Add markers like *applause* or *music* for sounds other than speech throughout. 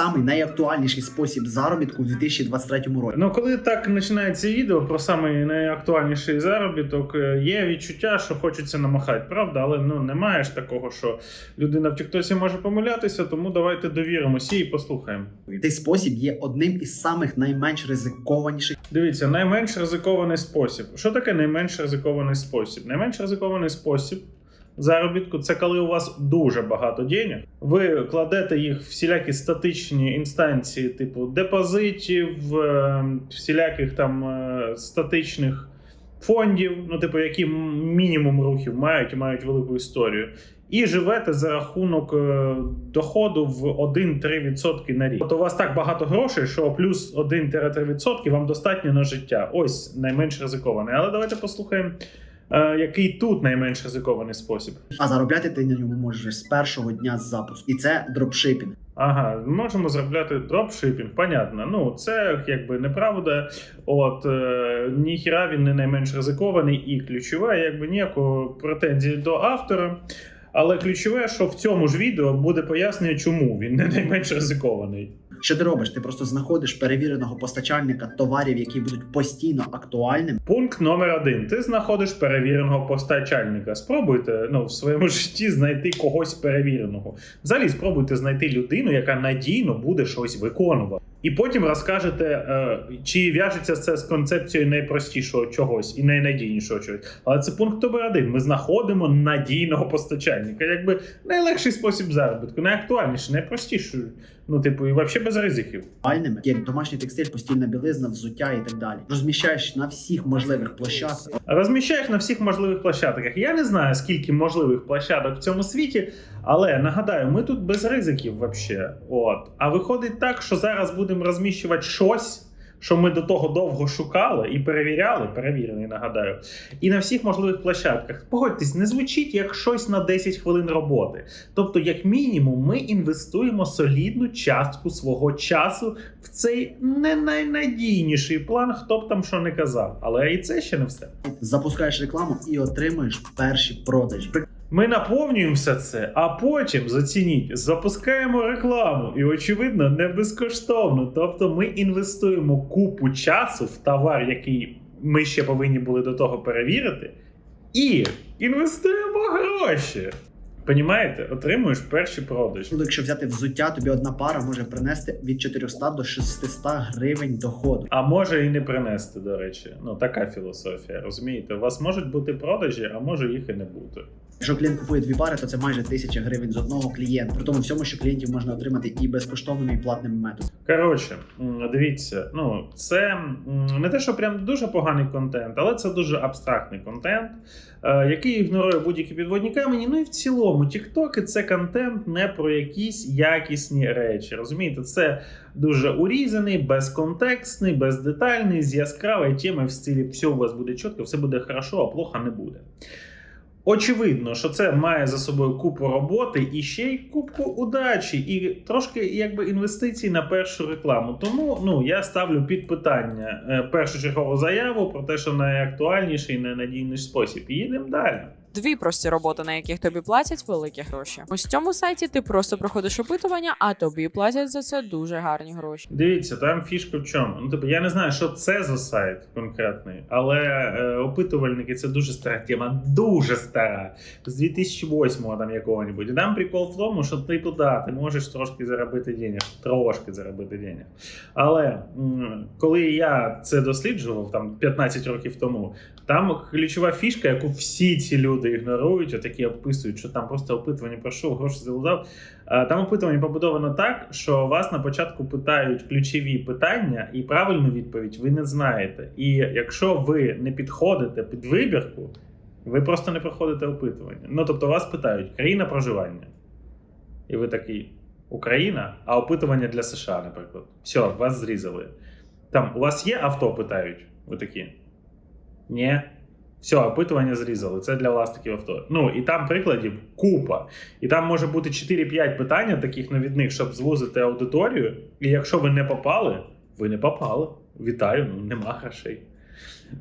самий найактуальніший спосіб заробітку в 2023 році. Ну, коли так починається відео про самий найактуальніший заробіток, е, є відчуття, що хочеться намахати, правда, але ну немає ж такого, що людина в Тіктосі може помилятися, тому давайте довіримося і послухаємо. Цей спосіб є одним із самих найменш ризикованіших Дивіться, найменш ризикований спосіб. Що таке найменш ризикований спосіб? Найменш ризикований спосіб заробітку це коли у вас дуже багато денег. Ви кладете їх в всілякі статичні інстанції, типу депозитів, е, всіляких там е, статичних фондів, ну, типу, які мінімум рухів мають і мають велику історію. І живете за рахунок е, доходу в 1-3% на рік. От у вас так багато грошей, що плюс 1-3% вам достатньо на життя. Ось найменш ризикований. Але давайте послухаємо, який тут найменш ризикований спосіб. А заробляти ти на ньому можеш з першого дня з запуску. І це дропшипінг. Ага, можемо заробляти дропшипінг, понятно. Ну, це якби неправда. От е, ніхіра він не найменш ризикований, і ключове, якби ніякого претензії до автора. Але ключове, що в цьому ж відео буде пояснення, чому він не найменш ризикований. Що ти робиш? Ти просто знаходиш перевіреного постачальника товарів, які будуть постійно актуальними. Пункт номер один: ти знаходиш перевіреного постачальника. Спробуйте ну, в своєму житті знайти когось перевіреного. Взагалі, спробуйте знайти людину, яка надійно буде щось виконувати. І потім розкажете, е, чи в'яжеться це з концепцією найпростішого чогось і найнадійнішого чогось. Але це пункт номер один. Ми знаходимо надійного постачальника. Якби найлегший спосіб заробітку, найактуальніший, найпростіший. Ну, типу, і взагалі без ризиків. Актуальними, як домашній текстиль, постільна білизна, взуття і так далі. Розміщаєш на всіх можливих площадках. Розміщаю їх на всіх можливих площадках. Я не знаю, скільки можливих площадок в цьому світі, але нагадаю, ми тут без ризиків вообще. От. А виходить так, що зараз будемо розміщувати щось, що ми до того довго шукали і перевіряли, перевірений, нагадаю, і на всіх можливих площадках. Погодьтесь, не звучить як щось на 10 хвилин роботи. Тобто, як мінімум, ми інвестуємо солідну частку свого часу в цей не найнадійніший план, хто б там що не казав. Але і це ще не все. Запускаєш рекламу і отримуєш перші продажі. Ми наповнюємо все це, а потім зацініть, запускаємо рекламу, і очевидно, не безкоштовно. Тобто, ми інвестуємо купу часу в товар, який ми ще повинні були до того перевірити, і інвестуємо гроші. Понімаєте? Отримуєш перші продажі. Ну, Якщо взяти взуття, тобі одна пара може принести від 400 до 600 гривень доходу. А може і не принести, до речі. Ну така філософія. Розумієте, у вас можуть бути продажі, а може їх і не бути. Якщо клієнт купує дві пари, то це майже 1000 гривень з одного клієнта. При тому всьому, що клієнтів можна отримати і безкоштовними, і платними методами. Коротше, дивіться, ну це не те, що прям дуже поганий контент, але це дуже абстрактний контент, е, який ігнорує будь-які підводні камені. Ну і в цілому, тіктоки це контент не про якісь якісні речі. Розумієте, це дуже урізаний, безконтекстний, бездетальний, з яскравою темою в стилі все у вас буде чітко, все буде хорошо, а плохо не буде. Очевидно, що це має за собою купу роботи і ще й купу удачі, і трошки якби інвестицій на першу рекламу. Тому ну я ставлю під питання е, першочергову заяву про те, що найактуальніший і найнадійніший спосіб. І їдемо далі. Дві прості роботи, на яких тобі платять великі гроші. Ось цьому сайті ти просто проходиш опитування, а тобі платять за це дуже гарні гроші. Дивіться, там фішка в чому. Ну, тобто, я не знаю, що це за сайт конкретний, але е, опитувальники це дуже стара тема, дуже стара. З 2008-го там якого-небудь. І там прикол в тому, що типу, да, ти можеш трошки заробити денег, трошки заробити денег. Але м, коли я це досліджував там 15 років тому, там ключова фішка, яку всі ці люди ігнорують, отакі описують, що там просто опитування пройшов, гроші залудав. Е, Там опитування побудовано так, що вас на початку питають ключові питання, і правильну відповідь ви не знаєте. І якщо ви не підходите під вибірку, ви просто не проходите опитування. Ну тобто вас питають країна проживання. І ви такий Україна, а опитування для США, наприклад. Все, вас зрізали. Там у вас є авто, питають. Ви такі. Ні. Все, опитування зрізали. Це для власників авто. Ну і там прикладів купа. І там може бути 4-5 питань таких навідних, щоб звузити аудиторію. І якщо ви не попали, ви не попали. Вітаю, ну нема грошей.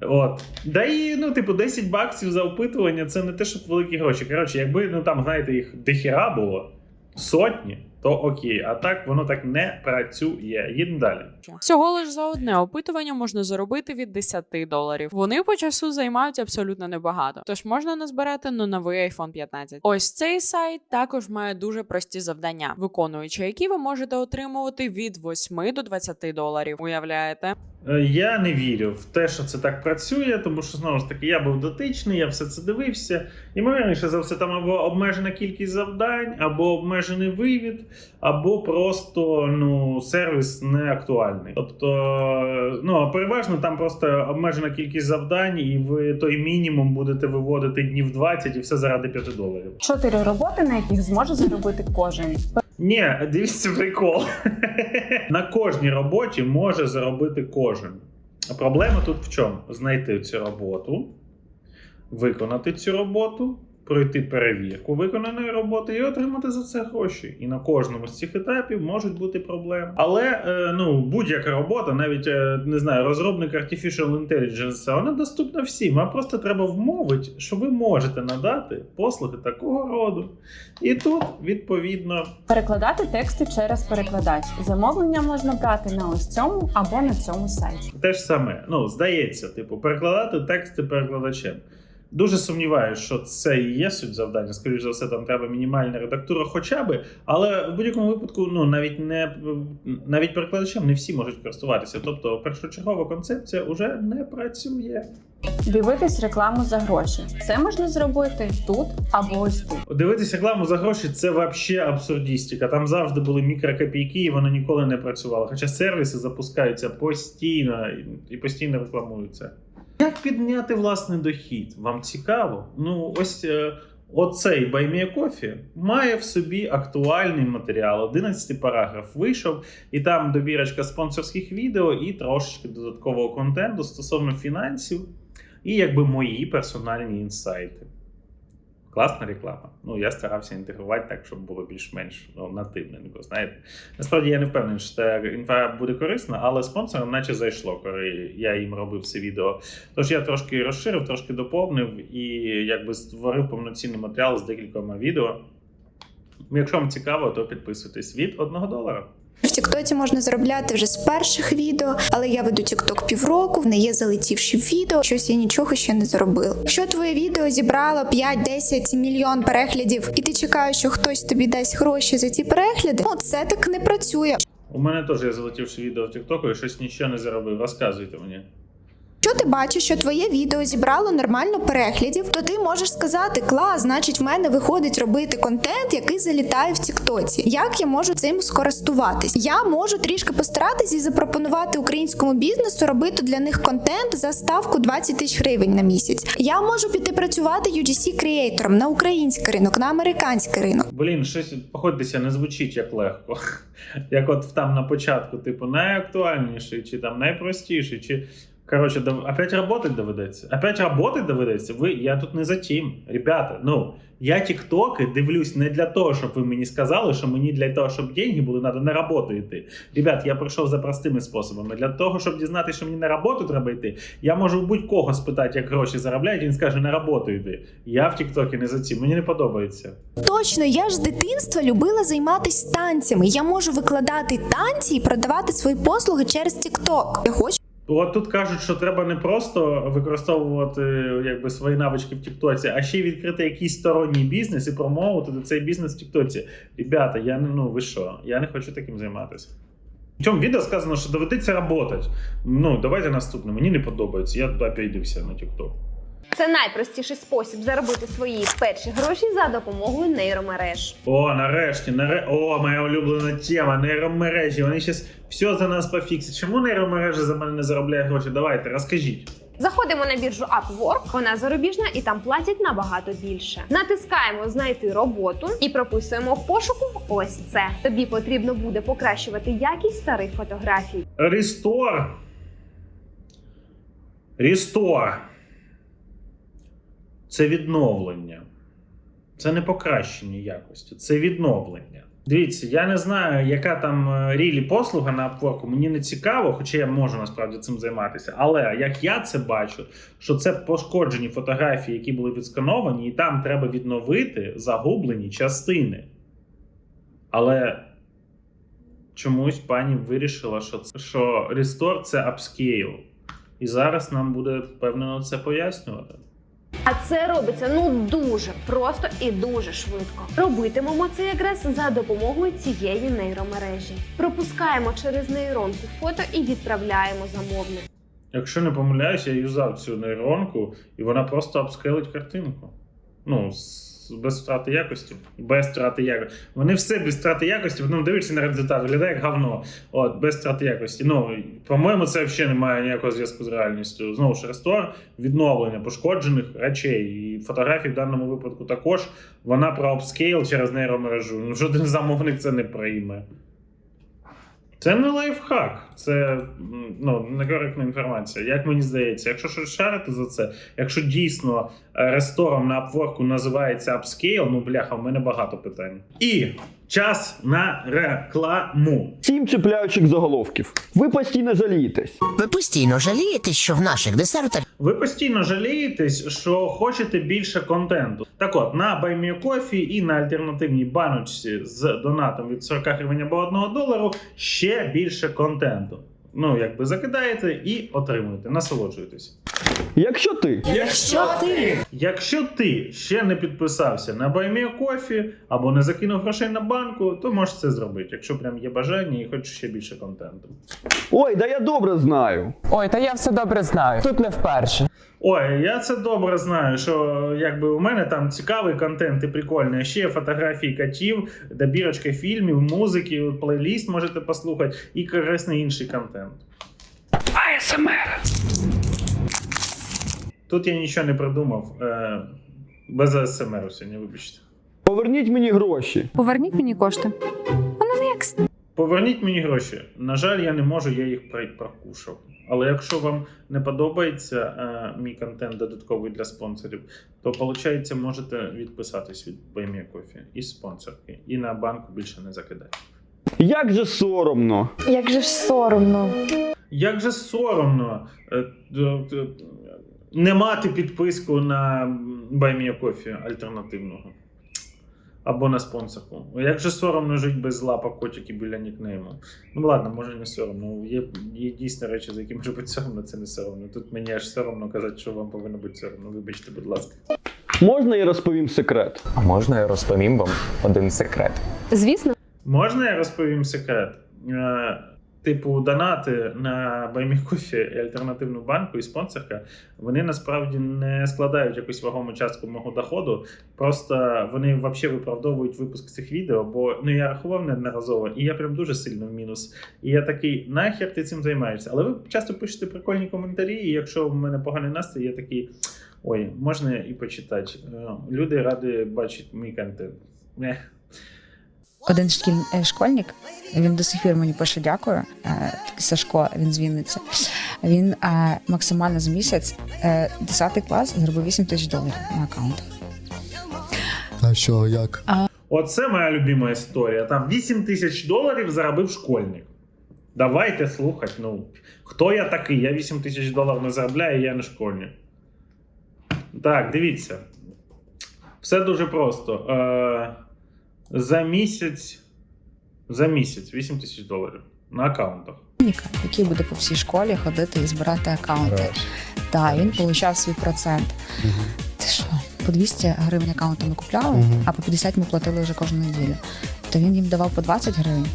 От. Да і, ну, типу, 10 баксів за опитування це не те, щоб великі гроші. Коротше, якби ну там, знаєте, їх дохіра було, сотні, то окей. А так воно так не працює. Їдемо далі. Всього лиш за одне опитування можна заробити від 10 доларів. Вони по часу займають абсолютно небагато, тож можна назбирати на новий iPhone 15. Ось цей сайт також має дуже прості завдання, виконуючи які ви можете отримувати від 8 до 20 доларів. Уявляєте? Е, Я не вірю в те, що це так працює, тому що знову ж таки я був дотичний, я все це дивився. Ймовірніше за все, там або обмежена кількість завдань, або обмежений вивід, або просто ну, сервіс не актуальний. Тобто, е, ну переважно там просто обмежена кількість завдань, і ви той мінімум будете виводити днів 20 і все заради 5 доларів. Чотири роботи, на яких зможе заробити кожен. Ні, дивіться прикол. *laughs* На кожній роботі може заробити кожен. Проблема тут в чому? Знайти цю роботу, виконати цю роботу, пройти перевірку виконаної роботи і отримати за це гроші. І на кожному з цих етапів можуть бути проблеми. Але е, ну, будь-яка робота, навіть е, не знаю, розробник Artificial Intelligence, вона доступна всім. Вам просто треба вмовити, що ви можете надати послуги такого роду. І тут, відповідно, Перекладати тексти через перекладач. Замовлення можна брати на ось цьому або на цьому сайті. те ж саме. Ну, здається, типу, перекладати тексти перекладачем. Дуже сумніваюся, що це і є суть завдання. Скоріше за все, там треба мінімальна редактура, хоча би. Але в будь-якому випадку, ну навіть не навіть перекладачем не всі можуть користуватися. Тобто, першочергова концепція вже не працює. Дивитись рекламу за гроші. Це можна зробити тут або ось тут. Дивитися рекламу за гроші це взагалі абсурдістика. Там завжди були мікрокопійки, і воно ніколи не працювало. Хоча сервіси запускаються постійно і постійно рекламуються. Як підняти власний дохід? Вам цікаво? Ну, ось е, оцей баймія кофі має в собі актуальний матеріал. 11 параграф вийшов, і там добірочка спонсорських відео і трошечки додаткового контенту стосовно фінансів, і якби мої персональні інсайти. Класна реклама. Ну, я старався інтегрувати так, щоб було більш-менш ну, нативненько. Знаєте, насправді я не впевнений, що та інфа буде корисна, але спонсорам наче зайшло, коли я їм робив це відео. Тож я трошки розширив, трошки доповнив і якби створив повноцінний матеріал з декількома відео. Якщо вам цікаво, то підписуйтесь від 1 долара. В Тіктоці можна заробляти вже з перших відео, але я веду Тікток півроку, в неї є залетівші відео, щось я нічого ще не заробила. Якщо твоє відео зібрало 5-10 мільйон переглядів, і ти чекаєш, що хтось тобі дасть гроші за ці перегляди, ну це так не працює. У мене теж є залетівши відео в Тіктоку і щось нічого не заробив. Розказуйте мені. Якщо ти бачиш, що твоє відео зібрало нормально переглядів, то ти можеш сказати: клас, значить, в мене виходить робити контент, який залітає в Тіктоці. Як я можу цим скористуватись? Я можу трішки постаратись і запропонувати українському бізнесу робити для них контент за ставку 20 тисяч гривень на місяць. Я можу піти працювати UGC креатором на український ринок, на американський ринок. Блін, щось походьтеся, не звучить як легко. *laughs* Як от там на початку, типу, найактуальніший, чи там найпростіший, чи. Коротше, дов... опять работать доведеться. Опять работать доведеться. Ви, я тут не за тим. Ребята, ну, я тіктоки дивлюсь не для того, щоб ви мені сказали, що мені для того, щоб деньги були, треба на роботу йти. Ребят, я прийшов за простими способами. Для того, щоб дізнатися, що мені на роботу треба йти, я можу будь-кого спитати, як гроші заробляють, він скаже, на роботу йди. Я в тіктокі не за цим. Мені не подобається. Точно, я ж з дитинства любила займатися танцями. Я можу викладати танці і продавати свої послуги через TikTok. Я хочу. От тут кажуть, що треба не просто використовувати якби свої навички в Тіктоці, а ще й відкрити якийсь сторонній бізнес і промовити цей бізнес в Тіктоці. Ребята, я ну ви що? Я не хочу таким займатися. В цьому відео сказано, що доведеться працювати. Ну, давайте наступне. Мені не подобається. Я туди підився на Тікток. Це найпростіший спосіб заробити свої перші гроші за допомогою нейромереж. О, нарешті, наре... О, моя улюблена тема. Нейромережі. Вони зараз все за нас пофіксять. Чому нейромережі за мене не заробляє гроші? Давайте, розкажіть. Заходимо на біржу Upwork, вона зарубіжна і там платять набагато більше. Натискаємо знайти роботу і прописуємо в пошуку ось це. Тобі потрібно буде покращувати якість старих фотографій. Рестор. Рестор. Це відновлення. Це не покращення якості, це відновлення. Дивіться, я не знаю, яка там е, рілі послуга на Upwork, мені не цікаво, хоча я можу насправді цим займатися. Але як я це бачу, що це пошкоджені фотографії, які були відскановані, і там треба відновити загублені частини. Але чомусь пані вирішила, що, це- що Restore це апскейл. І зараз нам буде впевнено це пояснювати. А це робиться ну дуже просто і дуже швидко. Робитимемо це якраз за допомогою цієї нейромережі. Пропускаємо через нейронку фото і відправляємо замовник. Якщо не помиляюсь, я юзав цю нейронку, і вона просто обскелить картинку. Ну, без втрати якості. Без втрати якості. Вони все без втрати якості, воно дивишся на результат, виглядає як говно. От, без втрати якості. Ну, по-моєму, це взагалі не має ніякого зв'язку з реальністю. Знову ж рестор, відновлення пошкоджених речей. І фотографії в даному випадку також. Вона про апскейл через нейромережу. Ну, жоден замовник це не прийме. Це не лайфхак, це ну, некоректна інформація. Як мені здається, якщо щось шарити за це, якщо дійсно е, рестором на апворку називається Upscale, ну бляха, в мене багато питань. І час на рекламу. Сім чіпляючих заголовків. Ви постійно жалієтесь. Ви постійно жалієте, що в наших десертах Ви постійно жалієтесь, що хочете більше контенту. Так от, на BuyMeCoffee і на альтернативній баночці з донатом від 40 гривень або 1 долару ще більше контенту. Ну, якби закидаєте і отримуєте. Насолоджуйтесь. Якщо ти Якщо ти ще не підписався на BuyMeCoffee або не закинув грошей на банку, то можеш це зробити, якщо прям є бажання і хочеш ще більше контенту. ой, да я добре знаю. Ой, та я все добре знаю. Тут не вперше. Ой, я це добре знаю, що якби у мене там цікавий контент і прикольний. А Ще є фотографії котів, добірочка фільмів, музики, плейліст можете послухати і корисний інший контент. Тут я нічого не придумав. Е, без АСМР сьогодні, вибачте. Поверніть мені гроші. Поверніть мені кошти. Поверніть мені гроші. На жаль, я не можу, я їх про- прокушав. Але якщо вам не подобається е, мій контент додатковий для спонсорів, то виходить, можете відписатись від BME Coffee і спонсорки, і на банку більше не закидати. Як же соромно. Як же ж соромно. Як же соромно е, д- д- не мати підписку на BuyMe Coffee альтернативного. Або на спонсорку. Як же соромно жити без лапок котики біля нікнейму. Ну ладно, може не соромно. Є, є дійсно речі, за які може бути соромно, це не соромно. Тут мені аж соромно казати, що вам повинно бути соромно. Вибачте, будь ласка. Можна я розповім секрет? А можна я розповім вам один секрет? Звісно, Можна я розповім секрет? Типу, донати на BuyMeCoffee і альтернативну банку і спонсорка, вони насправді не складають якусь вагому частку мого доходу. Просто вони взагалі виправдовують випуск цих відео, бо ну я рахував неодноразово, і я прям дуже сильно в мінус. І я такий, нахер ти цим займаєшся? Але ви часто пишете прикольні коментарі, і якщо в мене поганий настрій, я такий. Ой, можна і почитати. Е, Люди раді бачити мій контент. Один шкіль... е, школьник, він до сих пір мені пише дякую. е, Сашко, він з Вінниці. Він е, максимально з місяць, е, 10 клас, зробив 8 тисяч доларів на аккаунт. А що, як? Оце моя любима історія. Там 8 тисяч доларів заробив школьник. Давайте слухати. Ну, хто я такий? Я 8 тисяч доларів не заробляю, я не школьник. Так, дивіться. Все дуже просто. Е, за місяць. За місяць 8 тисяч доларів на аккаунтах. Який буде по всій школі ходити і збирати аккаунти. Так, він отримав свій процент. Ти що? По 200 гривень аккаунту ми купляли, Мгм. а по 50 ми платили вже кожну неділю. То він їм давав по 20 гривень,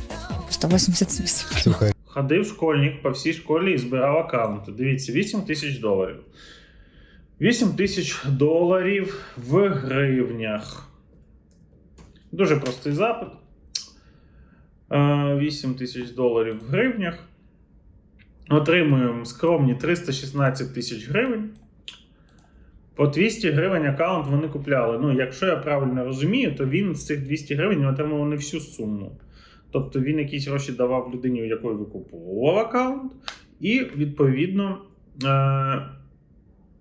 по 188. Слухай, Ходив школьник по всій школі і збирав аккаунти. Дивіться, 8 тисяч доларів. 8 тисяч доларів в гривнях. Дуже простий запит. Е, 8 тисяч доларів в гривнях. Отримуємо скромні 316 тисяч гривень. По 200 гривень аккаунт вони купляли. Ну, якщо я правильно розумію, то він з цих 200 гривень отримував не всю суму. Тобто він якісь гроші давав людині, у якої викуповував аккаунт, і відповідно е-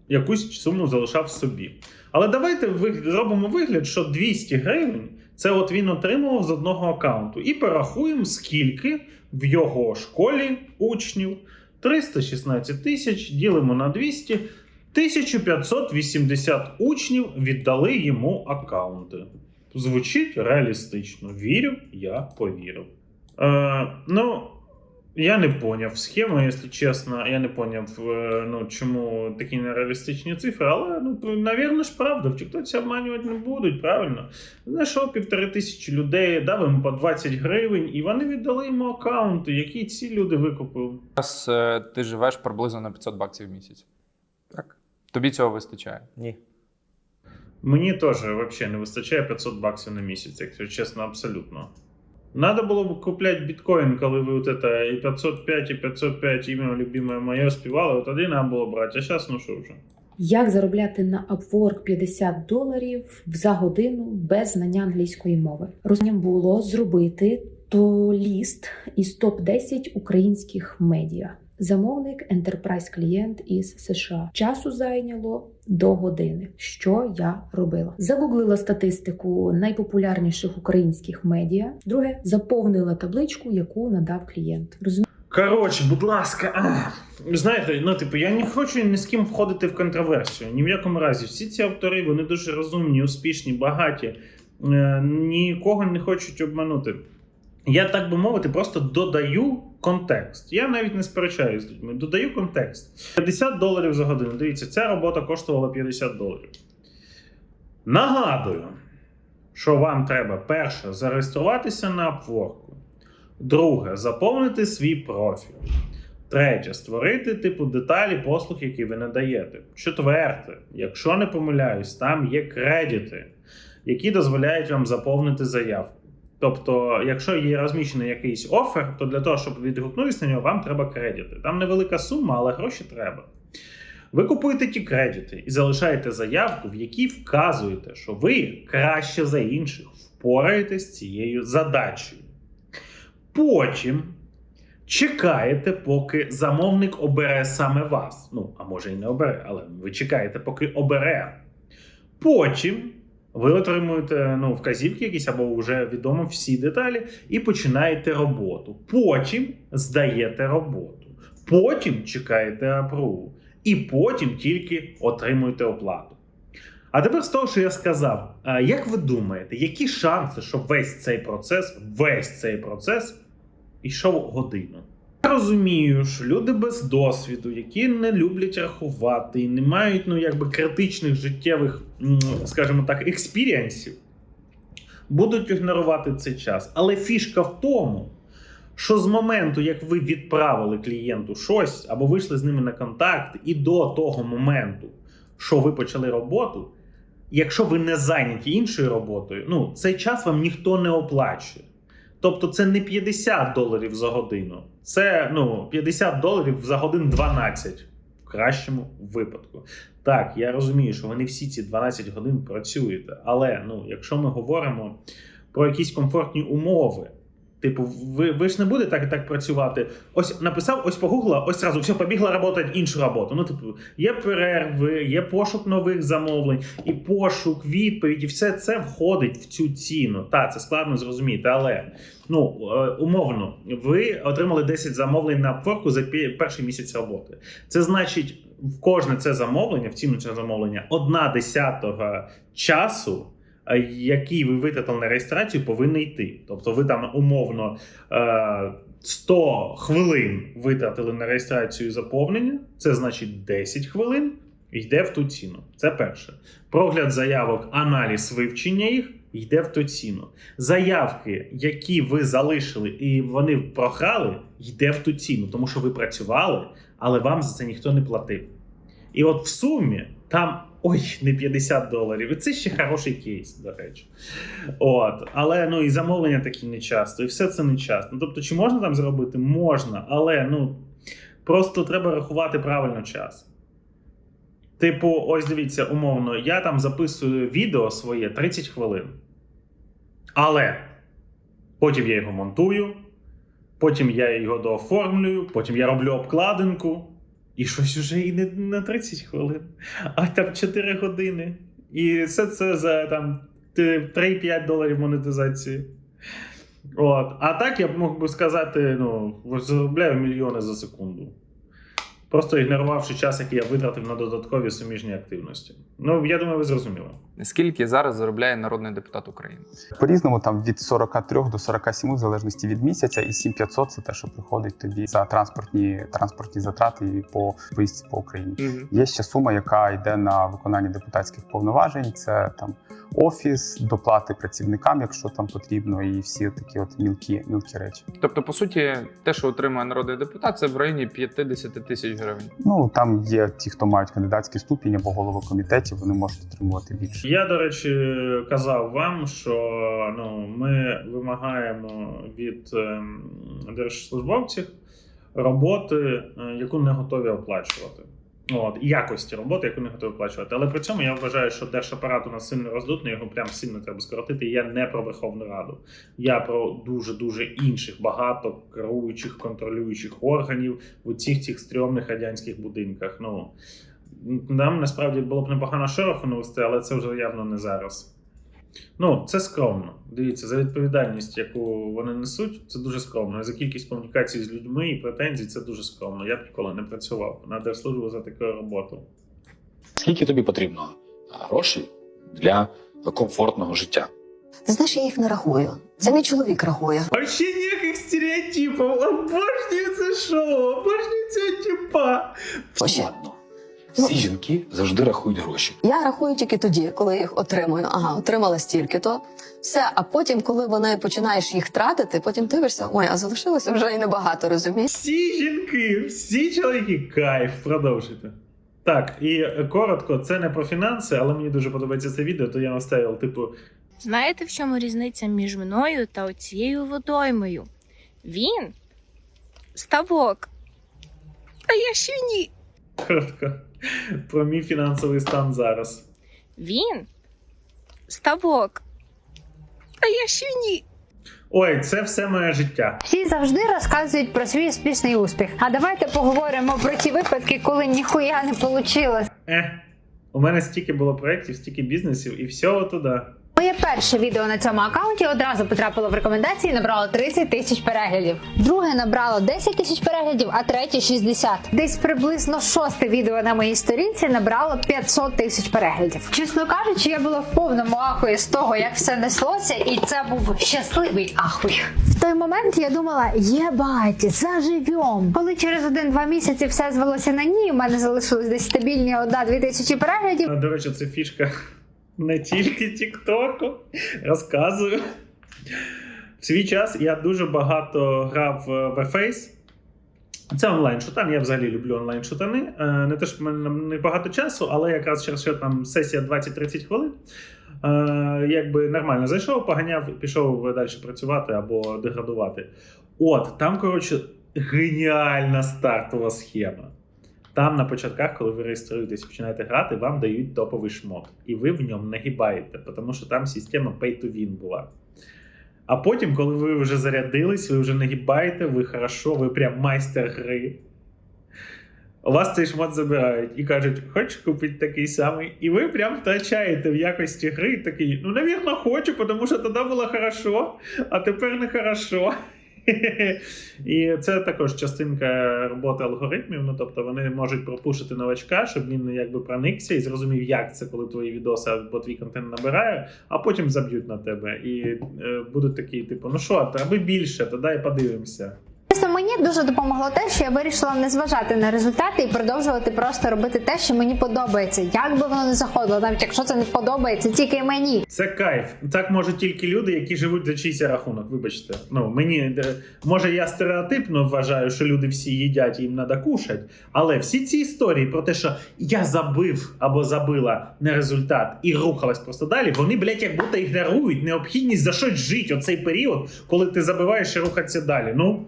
якусь суму залишав собі. Але давайте зробимо вигляд, що 200 гривень це от він отримував з одного аккаунту. І порахуємо, скільки в його школі учнів. 316 тисяч ділимо на 200. 1580 учнів віддали йому аккаунти. Звучить реалістично. Вірю, я повірив. Е, ну, я не поняв схему, якщо чесно. Я не поняв, е, ну, чому такі нереалістичні цифри, але, ну, навірно ж, правда, в Тіктоці обманювати не будуть, правильно. Знайшов півтори тисячі людей, дав їм по 20 гривень, і вони віддали йому аккаунти, які ці люди викупили. Зараз е, ти живеш приблизно на 500 баксів в місяць. Так. Тобі цього вистачає? Ні. Мені теж взагалі не вистачає 500 баксів на місяць, якщо чесно, абсолютно. Надо було б купляти біткоін, коли вы вот это і 505, и 505 ім'я любиме моє співали, от тоді надо було брати, а зараз ну що вже. Як заробляти на Upwork 50 доларів за годину без знання англійської мови? Розумінням було зробити то ліст із топ 10 українських медіа. Замовник Enterprise клієнт із США. Часу зайняло до години. Що я робила? Загуглила статистику найпопулярніших українських медіа. Друге заповнила табличку, яку надав клієнт. Розумієте? Коротше, будь ласка, знаєте, ну типу, я не хочу ні з ким входити в контроверсію. Ні в якому разі. Всі ці автори вони дуже розумні, успішні, багаті, е, нікого не хочуть обманути. Я, так би мовити, просто додаю контекст. Я навіть не сперечаюсь з людьми, додаю контекст. 50 доларів за годину. Дивіться, ця робота коштувала 50 доларів. Нагадую, що вам треба перше зареєструватися на Upwork. Друге, заповнити свій профіль. Третє, створити типу деталі послуг, які ви надаєте. Четверте, якщо не помиляюсь, там є кредити, які дозволяють вам заповнити заявку. Тобто, якщо є розміщений якийсь офер, то для того, щоб відгукнутися на нього, вам треба кредити. Там невелика сума, але гроші треба. Ви купуєте ті кредити і залишаєте заявку, в якій вказуєте, що ви краще за інших впораєтесь з цією задачею. Потім чекаєте, поки замовник обере саме вас. Ну, а може і не обере, але ви чекаєте, поки обере. Потім ви отримуєте ну, вказівки якісь або вже відомо всі деталі, і починаєте роботу. Потім здаєте роботу. Потім чекаєте апруву. І потім тільки отримуєте оплату. А тепер з того, що я сказав, як ви думаєте, які шанси, що весь цей процес, весь цей процес ішов годину? Розумію, що люди без досвіду, які не люблять рахувати і не мають ну, якби критичних життєвих, скажімо так, експірієнсів, будуть ігнорувати цей час. Але фішка в тому, що з моменту, як ви відправили клієнту щось або вийшли з ними на контакт, і до того моменту, що ви почали роботу, якщо ви не зайняті іншою роботою, ну цей час вам ніхто не оплачує. Тобто це не 50 доларів за годину, це ну 50 доларів за годин 12 в кращому випадку. Так, я розумію, що вони всі ці 12 годин працюєте, але ну, якщо ми говоримо про якісь комфортні умови. Типу, ви, ви ж не будете так і так працювати. Ось написав, ось погугла, ось зразу все, побігла працювати іншу роботу. Ну, типу, є перерви, є пошук нових замовлень, і пошук, відповідь, і все це входить в цю ціну. Так, це складно зрозуміти, але ну е, умовно, ви отримали 10 замовлень на Upwork за перший місяць роботи. Це значить, в кожне це замовлення, в ціну цього замовлення, одна десятого часу який ви витратили на реєстрацію, повинен йти. Тобто ви там умовно е, 100 хвилин витратили на реєстрацію заповнення, це значить 10 хвилин йде в ту ціну. Це перше. Прогляд заявок, аналіз вивчення їх йде в ту ціну. Заявки, які ви залишили і вони програли, йде в ту ціну, тому що ви працювали, але вам за це ніхто не платив. І от в сумі там ой, не 50 доларів. І це ще хороший кейс, до речі. От. Але ну і замовлення такі не часто, і все це не часто. Тобто, чи можна там зробити? Можна, але ну просто треба рахувати правильно час. Типу, ось дивіться, умовно, я там записую відео своє 30 хвилин. Але потім я його монтую, потім я його дооформлюю, потім я роблю обкладинку. І щось уже і не на 30 хвилин, а там 4 години. І все це за там 3-5 доларів монетизації. От. А так я б мог би сказати: ну, заробляю мільйони за секунду. просто ігнорувавши час, який я витратив на додаткові суміжні активності. Ну, я думаю, ви зрозуміли. Скільки зараз заробляє народний депутат України? По-різному там від 43 до 47, в залежності від місяця, і 7500 – це те, що приходить тобі за транспортні, транспортні затрати і по поїздці по Україні. Є ще сума, яка йде на виконання депутатських повноважень. Це там офіс, доплати працівникам, якщо там потрібно, і всі такі от мілкі, мілкі речі. Тобто, по суті, те, що отримує народний депутат, це в районі 50 тисяч гривень. Ну там є ті, хто мають кандидатський ступінь або голови комітетів, вони можуть отримувати більше. Я, до речі, казав вам, що ну, ми вимагаємо від ем, держслужбовців роботи, е, яку не готові оплачувати. От, якості роботи, яку не готові оплачувати. Але при цьому я вважаю, що держапарат у нас сильно роздутний, його прям сильно треба скоротити. Я не про Верховну Раду. Я про дуже дуже інших багато керуючих, контролюючих органів в цих цих стрьомних радянських будинках. Ну нам насправді було б непогано шороху навести, але це вже явно не зараз. Ну, це скромно. Дивіться, за відповідальність, яку вони несуть, це дуже скромно. І за кількість комунікацій з людьми і претензій це дуже скромно. Я б ніколи не працював на держслужбу за таку роботу. Скільки тобі потрібно грошей для комфортного життя? Ти знаєш, я їх не рахую. Це мій чоловік рахує. Вообще ніяких стереотипів. Обожнюю це шоу, обожнюю цього типа. Складно. Всі жінки завжди рахують гроші. Я рахую тільки тоді, коли їх отримую. Ага, отримала стільки-то. Все, а потім, коли вони починаєш їх тратити, потім дивишся, ой, а залишилося вже і небагато, розумієш? Всі жінки, всі чоловіки, кайф, продовжуйте. Так, і коротко, це не про фінанси, але мені дуже подобається це відео, то я оставив, типу, Знаєте, в чому різниця між мною та оцією водоймою? Він ставок. А я ще ні. коротко, про мій фінансовий стан зараз. Він ставок. А я ще ні. Ой, це все моє життя. Всі завжди розказують про свій успішний успіх. А давайте поговоримо про ті випадки, коли ніхуя не вийшло. Е, у мене стільки було проєктів, стільки бізнесів, і всього туди. Моє перше відео на цьому аккаунті одразу потрапило в рекомендації і набрало 30 тисяч переглядів. Друге набрало 10 тисяч переглядів, а третє 60. Десь приблизно шосте відео на моїй сторінці набрало 500 тисяч переглядів. Чесно кажучи, я була в повному ахуї з того, як все неслося, і це був щасливий ахуй. В той момент я думала, єбать, заживем. Коли через один-два місяці все звелося на ні, у мене залишилось десь стабільні одна-дві тисячі переглядів. До речі, це фішка не тільки Тіктоку. Розказую. В свій час я дуже багато грав в Warface. Це онлайн-шутан. Я взагалі люблю онлайн-шутани. Е, Не те, що в мене не багато часу, але якраз через що там сесія 20-30 хвилин. Е, Якби нормально зайшов, поганяв і пішов далі працювати або деградувати. От, там, коротше, геніальна стартова схема. Там на початках, коли ви реєструєтесь і починаєте грати, вам дають топовий шмот. І ви в ньому нагибаєте, тому що там система pay to win була. А потім, коли ви вже зарядились, ви вже нагибаєте, ви хорошо, ви прям майстер гри. У вас цей шмот забирають і кажуть, хочеш купити такий самий? І ви прям втрачаєте в якості гри такий, ну, навірно, хочу, тому що тоді було хорошо, а тепер не хорошо. І це також частинка роботи алгоритмів. Ну тобто вони можуть пропушити новачка, щоб він якби проникся і зрозумів, як це, коли твої відоси або твій контент набирає, а потім заб'ють на тебе. І е, будуть такі, типу, ну що, аби більше, то дай подивимося. Мені дуже допомогло те, що я вирішила не зважати на результати і продовжувати просто робити те, що мені подобається. Як би воно не заходило, навіть якщо це не подобається тільки мені. Це кайф. Так можуть тільки люди, які живуть за чийсь рахунок. Вибачте. Ну мені е, може я стереотипно вважаю, що люди всі їдять їм треба кушати. Але всі ці історії про те, що я забив або забила на результат і рухалась просто далі, вони, блядь, як будто ігнорують необхідність за щось жити оцей період, коли ти забиваєш і рухатися далі. Ну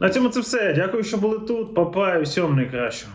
на цьому це все. Дякую, що були тут. Папа і всього найкращого.